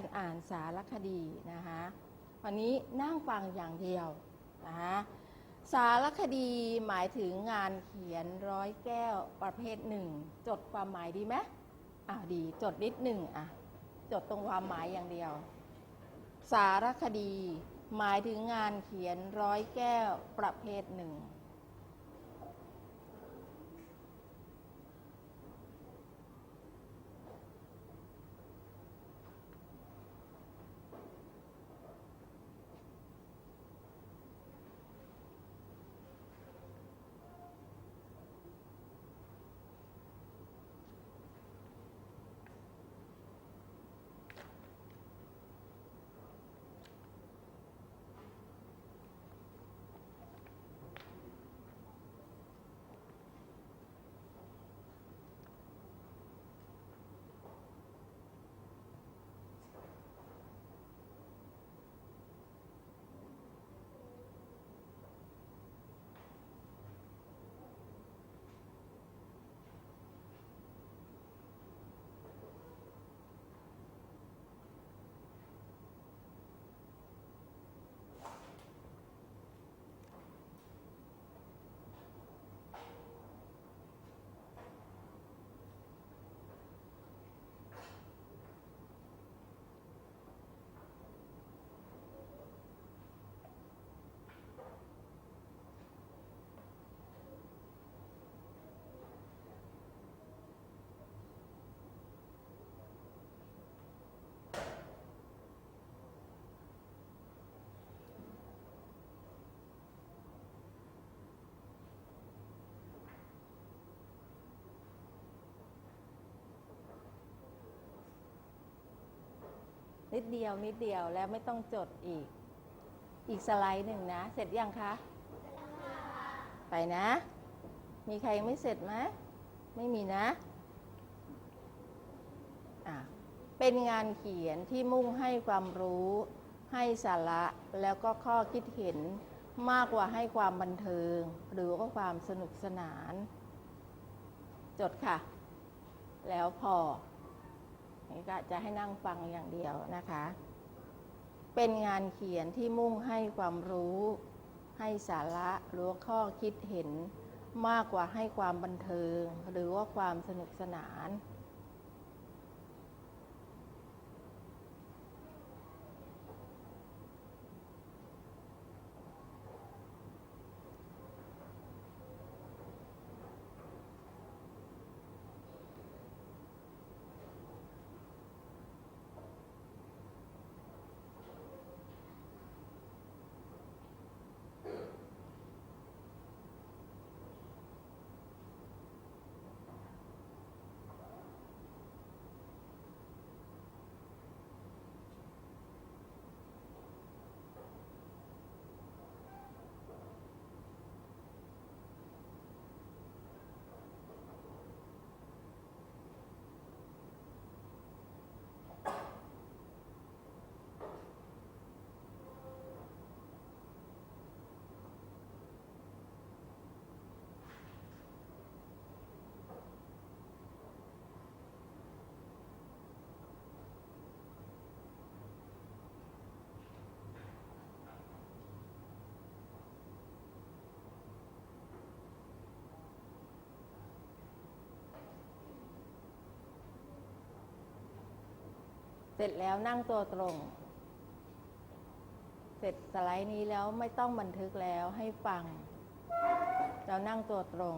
การอ่านสารคดีนะคะวันนี้นั่งฟังอย่างเดียวนะคะสารคดีหมายถึงงานเขียนร้อยแก้วประเภทหนึ่ง จดความหมายดีไหมอ่าดีจดนิดหนึ่งอะจดตรงความหมายอย่างเดียว สารคดีหมายถึงงานเขียนร้อยแก้วประเภทหนึ่ง นิดเดียวนิดเดียวแล้วไม่ต้องจดอีก อีกสไลด์หนึ่งนะ เสร็จยังคะ ไปนะ มีใครยังไม่เสร็จไหมไม่มีนะอะเป็นงานเขียนที่มุ่งให้ความรู้ ให้สาระแล้วก็ข้อคิดเห็นมากกว่าให้ความบันเทิง หรือว่าความสนุกสนาน จดค่ะ แล้วพอ นี่ก็จะให้นั่งฟังอย่างเดียวนะคะ เป็นงานเขียนที่มุ่งให้ความรู้ ให้สาระหรือข้อคิดเห็นมากกว่าให้ความบันเทิง หรือว่าความสนุกสนาน สร็จแล้วนั่งตัวตรง เสร็จสไลด์นี้แล้วไม่ต้องบันทึกแล้วให้ฟัง เรานั่งตัวตรง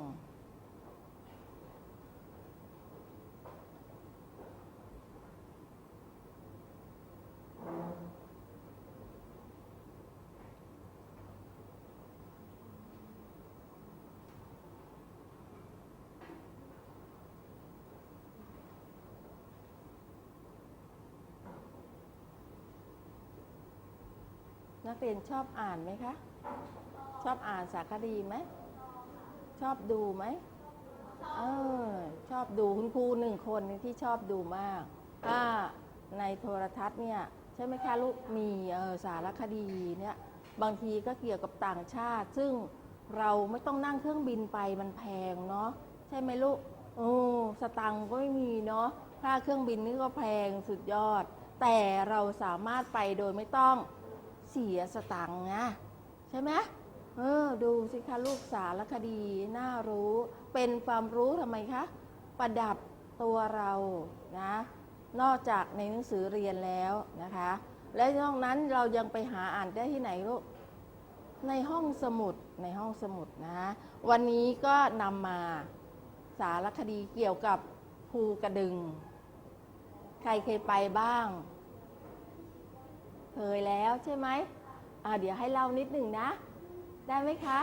นักเรียนชอบอ่านไหมคะ ชอบอ่านสารคดีไหม ชอบดูไหมเออชอบดูคุณครูหนึ่งคนที่ชอบดูมากถ้าในโทรทัศน์เนี่ยใช่ไหมคะลูกมีสารคดีเนี่ยบางทีก็เกี่ยวกับต่างชาติ ซึ่งเราไม่ต้องนั่งเครื่องบินไปมันแพงเนาะใช่ไหมลูกโอ้สตังก็ไม่มีเนาะค่าเครื่องบินนี่ก็แพงสุดยอด แต่เราสามารถไปโดยไม่ต้อง เสียสตังค์นะใช่ไหมเออดูสิคะลูกสารคดีน่ารู้เป็นความรู้ทำไมคะ ประดับตัวเรานะ นอกจากในหนังสือเรียนแล้วนะคะ และนอกนั้นเรายังไปหาอ่านได้ที่ไหนลูกในห้องสมุดในห้องสมุดนะวันนี้ก็นำมาสารคดีเกี่ยวกับภูกระดึง ใครเคยไปบ้าง เคยแล้วใช่ไหมอ่าเดี๋ยวให้เล่านิดหนึ่งนะ ได้ไหมคะ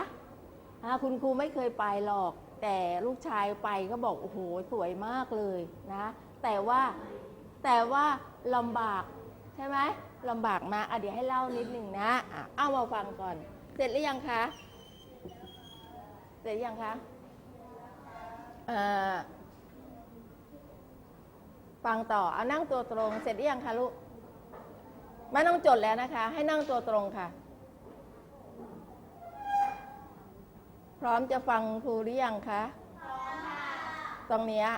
อ่าคุณครูไม่เคยไปหรอก แต่ลูกชายไปก็บอกโอ้โหสวยมากเลยนะ แต่ว่าแต่ว่าลำบากใช่ไหมลำบากมาอะเดี๋ยวให้เล่านิดหนึ่งนะอะเอามาฟังก่อน เสร็จหรือยังคะ เสร็จหรือยังคะอ่อฟังต่อเอานั่งตัวตรง เสร็จหรือยังคะลูก ไม่ต้องจดแล้วนะคะ ให้นั่งตัวตรงค่ะ พร้อมจะฟังครูหรือยังคะพร้อมค่ะตรงเนี้ย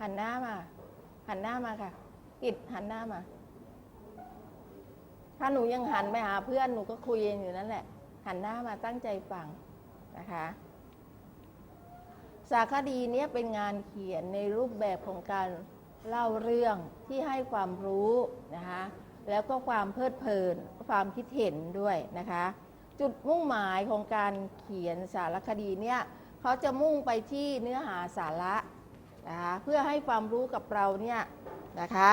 หันหน้ามา หันหน้ามาค่ะ กิดหันหน้ามา ถ้าหนูยังหันไปหาเพื่อนหนูก็คุยอยู่นั่นแหละ หันหน้ามาตั้งใจฟังนะคะสารคดีเนี้ยเป็นงานเขียนในรูปแบบของการเล่าเรื่องที่ให้ความรู้นะคะ แล้วก็ความเพลิดเพลินความคิดเห็นด้วยนะคะ จุดมุ่งหมายของการเขียนสารคดีเนี่ยเขาจะมุ่งไปที่เนื้อหาสาระนะคะเพื่อให้ความรู้กับเราเนี่ยนะคะ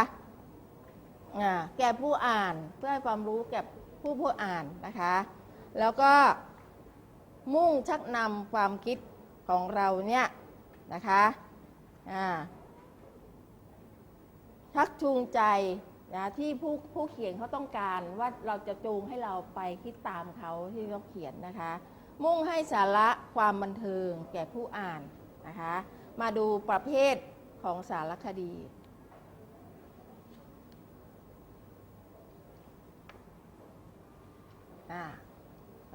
แก่ผู้อ่านเพื่อให้ความรู้แก่ผู้ผู้อ่านนะคะ แล้วก็มุ่งชักนำความคิดของเราเนี่ยนะคะชักจูงใจ นะที่ผู้ผู้เขียนเขาต้องการว่าเราจะจูงให้เราไปคิดตามเขาที่เขาเขียนนะคะ มุ่งให้สาระความบันเทิงแก่ผู้อ่านนะคะ มาดูประเภทของสารคดี อ่า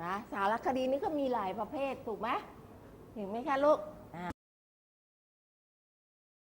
นะสารคดีนี้ก็มีหลายประเภทถูกไหมเห็นไหมคะลูก